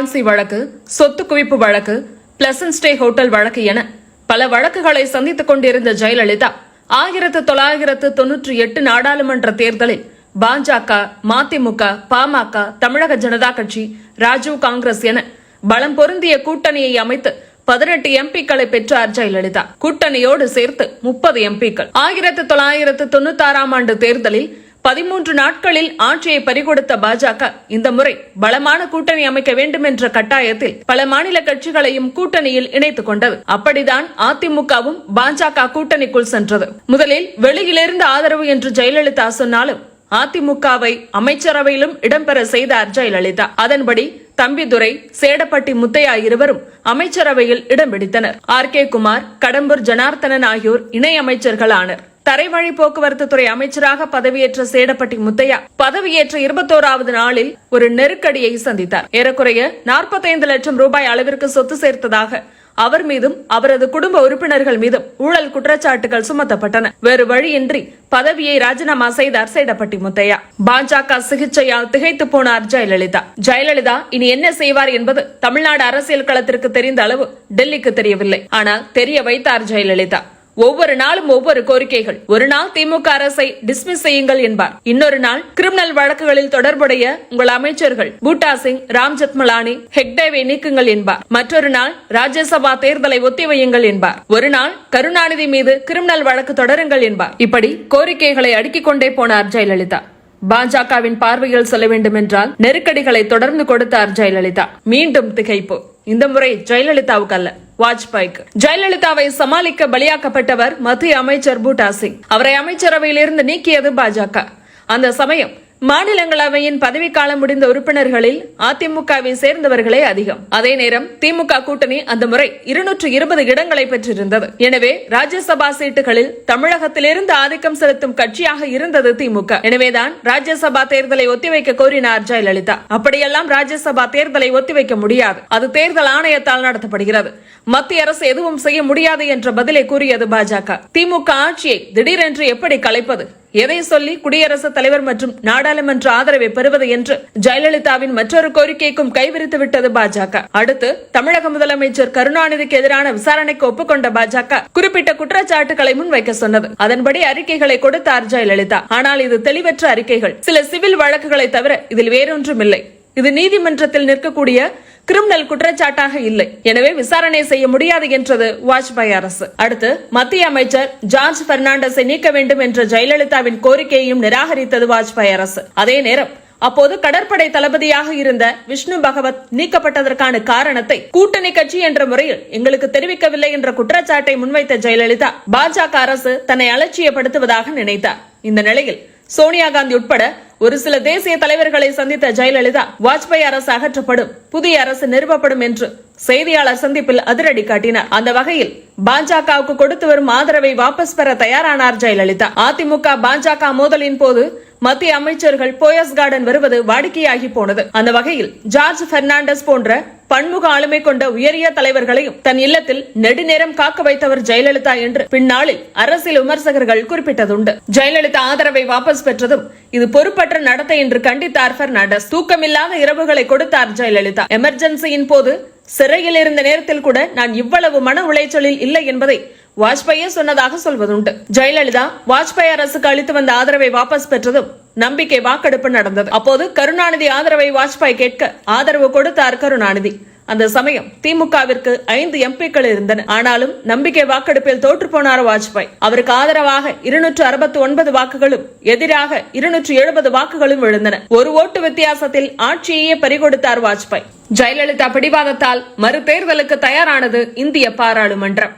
ஜான்சி வழக்கு சொத்து குவிப்பு வழக்கு பிளசன்ட் ஸ்டே ஹோட்டல் வழக்கு என பல வழக்குகளை சந்தித்துக் கொண்டிருந்த ஜெயலலிதா ஆயிரத்து தொள்ளாயிரத்து தொன்னூற்றி எட்டு நாடாளுமன்ற தேர்தலில் பாஜக மதிமுக பாமக தமிழக ஜனதா கட்சி ராஜீவ் காங்கிரஸ் என பலம் பொருந்திய கூட்டணியை அமைத்து பதினெட்டு எம்பிக்களை பெற்றார் ஜெயலலிதா. கூட்டணியோடு சேர்த்து முப்பது எம்பிக்கள். ஆயிரத்து தொள்ளாயிரத்து தொண்ணூத்தாறாம் ஆண்டு தேர்தலில் பதிமூன்று நாட்களில் ஆட்சியை பறிகொடுத்த பாஜக இந்த முறை பலமான கூட்டணி அமைக்க வேண்டும் என்ற கட்டாயத்தில் பல மாநில கட்சிகளையும் கூட்டணியில் இணைத்துக் கொண்டது. அப்படிதான் அதிமுகவும் பாஜக கூட்டணிக்குள் சென்றது. முதலில் வெளியிலிருந்து ஆதரவு என்று ஜெயலலிதா சொன்னாலும் அதிமுகவை அமைச்சரவையிலும் இடம்பெற செய்தார் ஜெயலலிதா. அதன்படி தம்பிதுரை சேடப்பட்டி முத்தையா இருவரும் அமைச்சரவையில் இடம் பிடித்தனர். ஆர் கே குமார் கடம்பூர் ஜனார்த்தனன் ஆகியோர் இணை அமைச்சர்களானர். தரைவழி போக்குவரத்து துறை அமைச்சராக பதவியேற்ற சேடப்பட்டி முத்தையா பதவியேற்ற இருபத்தோராவது நாளில் ஒரு நெருக்கடியை சந்தித்தார். ஏறக்குறைய நாற்பத்தைந்து லட்சம் ரூபாய் அளவிற்கு சொத்து சேர்த்ததாக அவர் மீதும் அவரது குடும்ப உறுப்பினர்கள் மீதும் ஊழல் குற்றச்சாட்டுகள் சுமத்தப்பட்டன. வேறு வழியின்றி பதவியை ராஜினாமா செய்தார் சேடப்பட்டி முத்தையா. பாஜக சிகிச்சையால் திகைத்து போனார் ஜெயலலிதா. ஜெயலலிதா இனி என்ன செய்வார் என்பது தமிழ்நாடு அரசியல் களத்திற்கு தெரிந்த அளவு டெல்லிக்கு தெரியவில்லை. ஆனால் தெரிய வைத்தார் ஜெயலலிதா. ஒவ்வொரு நாளும் ஒவ்வொரு கோரிக்கைகள். ஒரு நாள் திமுக அரசை டிஸ்மிஸ் செய்யுங்கள் என்பார். இன்னொரு நாள் கிரிமினல் வழக்குகளில் தொடர்புடைய உங்கள் அமைச்சர்கள் பூட்டா சிங் ராம் ஜத்மலானி ஹெக்டேவை நீக்குங்கள் என்பார். மற்றொரு நாள் ராஜ்யசபா தேர்தலை ஒத்திவையுங்கள் என்பார். ஒரு நாள் கருணாநிதி மீது கிரிமினல் வழக்கு தொடருங்கள் என்பார். இப்படி கோரிக்கைகளை அடுக்கிக் கொண்டே போனார் ஜெயலலிதா. பாஜகவின் பார்வையில் சொல்ல வேண்டும் என்றால் நெருக்கடிகளை தொடர்ந்து கொடுத்தார் ஜெயலலிதா. மீண்டும் திகைப்பு. இந்த முறை ஜெயலலிதாவுக்கு அல்ல. வாஜ்பாய்க்கு. ஜெயலலிதாவை சமாளிக்க பலியாக்கப்பட்டவர் மத்திய அமைச்சர் பூட்டா சிங் அவரை அமைச்சரவையிலிருந்து நீக்கியது பாஜக. அந்த சமயம் மாநிலங்களவையின் பதவிக்காலம் முடிந்த உறுப்பினர்களில் அதிமுகவை சேர்ந்தவர்களே அதிகம். அதே நேரம் திமுக கூட்டணி அந்த முறை இருநூற்று இருபது இடங்களை பெற்றிருந்தது. எனவே ராஜ்யசபா சீட்டுகளில் தமிழகத்திலிருந்து ஆதிக்கம் செலுத்தும் கட்சியாக இருந்தது திமுக. எனவேதான் ராஜ்யசபா தேர்தலை ஒத்திவைக்க கோரினார் ஜெயலலிதா. அப்படியெல்லாம் ராஜ்யசபா தேர்தலை ஒத்திவைக்க முடியாது. அது தேர்தல் ஆணையத்தால் நடத்தப்படுகிறது. மத்திய அரசு எதுவும் செய்ய முடியாது என்ற பதிலை கூறியது பாஜக. திமுக ஆட்சியை திடீரென்று எப்படி கலைப்பது? எதை சொல்லி குடியரசுத் தலைவர் மற்றும் நாடாளுமன்ற ஆதரவை பெறுவது என்று ஜெயலலிதாவின் மற்றொரு கோரிக்கைக்கும் கைவிரித்து விட்டது பாஜக. அடுத்து தமிழக முதலமைச்சர் கருணாநிதிக்கு எதிரான விசாரணைக்கு ஒப்புக்கொண்ட பாஜக குறிப்பிட்ட குற்றச்சாட்டுகளை முன்வைக்க சொன்னது. அதன்படி அறிக்கைகளை கொடுத்தார் ஜெயலலிதா. ஆனால் இது தெளிவற்ற அறிக்கைகள். சில சிவில் வழக்குகளை தவிர இதில் வேறொன்றும் இல்லை இது நீதிமன்றத்தில் நிற்கக்கூடிய கிரிமினல் குற்றச்சாட்டாக இல்லை. எனவே விசாரணை செய்ய முடியாது என்றது வாஜ்பாய் அரசு. அடுத்து மத்திய அமைச்சர் ஜார்ஜ் பெர்னாண்டஸை நீக்க வேண்டும் என்ற ஜெயலலிதாவின் கோரிக்கையையும் நிராகரித்தது வாஜ்பாய் அரசு. அதே நேரம் அப்போது கடற்படை தளபதியாக இருந்த விஷ்ணு பகவத் நீக்கப்பட்டதற்கான காரணத்தை கூட்டணி கட்சி என்ற முறையில் எங்களுக்கு தெரிவிக்கவில்லை என்ற குற்றச்சாட்டை முன்வைத்த ஜெயலலிதா பாஜக அரசு தன்னை அலட்சியப்படுத்துவதாக நினைத்தார். இந்த நிலையில் சோனியா காந்தி உட்பட ஒரு சில தேசிய தலைவர்களை சந்தித்த ஜெயலலிதா வாஜ்பாய் அரசு அகற்றப்படும் புதிய அரசு நிறுவப்படும் என்று செய்தியாளர் சந்திப்பில் அதிரடி காட்டினார். அந்த வகையில் பாஜகவுக்கு கொடுத்து வரும் ஆதரவை வாபஸ் பெற தயாரானார் ஜெயலலிதா. அதிமுக பாஜக மோதலின் போது மத்திய அமைச்சர்கள் போயஸ் கார்டன் வருவது வாடிக்கையாகி போனது. அந்த வகையில் ஜார்ஜ் பெர்னாண்டஸ் போன்ற பன்முக ஆளுமை கொண்ட உயரிய தலைவர்களையும் தன் இல்லத்தில் நெடுநேரம் காக்க வைத்தவர் ஜெயலலிதா என்று பின்னாளில் அரசியல் விமர்சகர்கள் குறிப்பிட்டதுண்டு. ஜெயலலிதா ஆதரவை வாபஸ் பெற்றதும் இது பொறுப்பற்ற நடத்தை என்று கண்டித்தார் பெர்னாண்டஸ். தூக்கமில்லாத இரவுகளை கொடுத்தார் ஜெயலலிதா. எமர்ஜென்சியின் போது சிறையில் இருந்த நேரத்தில் கூட நான் இவ்வளவு மன உளைச்சலில் இல்லை என்பதை வாஜ்பாயே சொன்னதாக சொல்வதுண்டு. ஜெயலலிதா வாஜ்பாய் அரசுக்கு அளித்து வந்த ஆதரவை வாபஸ் பெற்றதும் நம்பிக்கை வாக்கெடுப்பு நடந்தது. அப்போது கருணாநிதி ஆதரவை வாஜ்பாய் கேட்க ஆதரவு கொடுத்தார் கருணாநிதி. அந்த சமயம் திமுகவிற்கு ஐந்து எம்பிக்கள் இருந்தன. ஆனாலும் நம்பிக்கை வாக்கெடுப்பில் தோற்று போனார் வாஜ்பாய். அவருக்கு ஆதரவாக இருநூற்று அறுபத்தி ஒன்பது வாக்குகளும் எதிராக இருநூற்று எழுபது வாக்குகளும் விழுந்தன. ஒரு ஓட்டு வித்தியாசத்தில் ஆட்சியையே பறிகொடுத்தார் வாஜ்பாய். ஜெயலலிதா பிடிவாதத்தால் மறு தேர்தலுக்கு தயாரானது இந்திய பாராளுமன்றம்.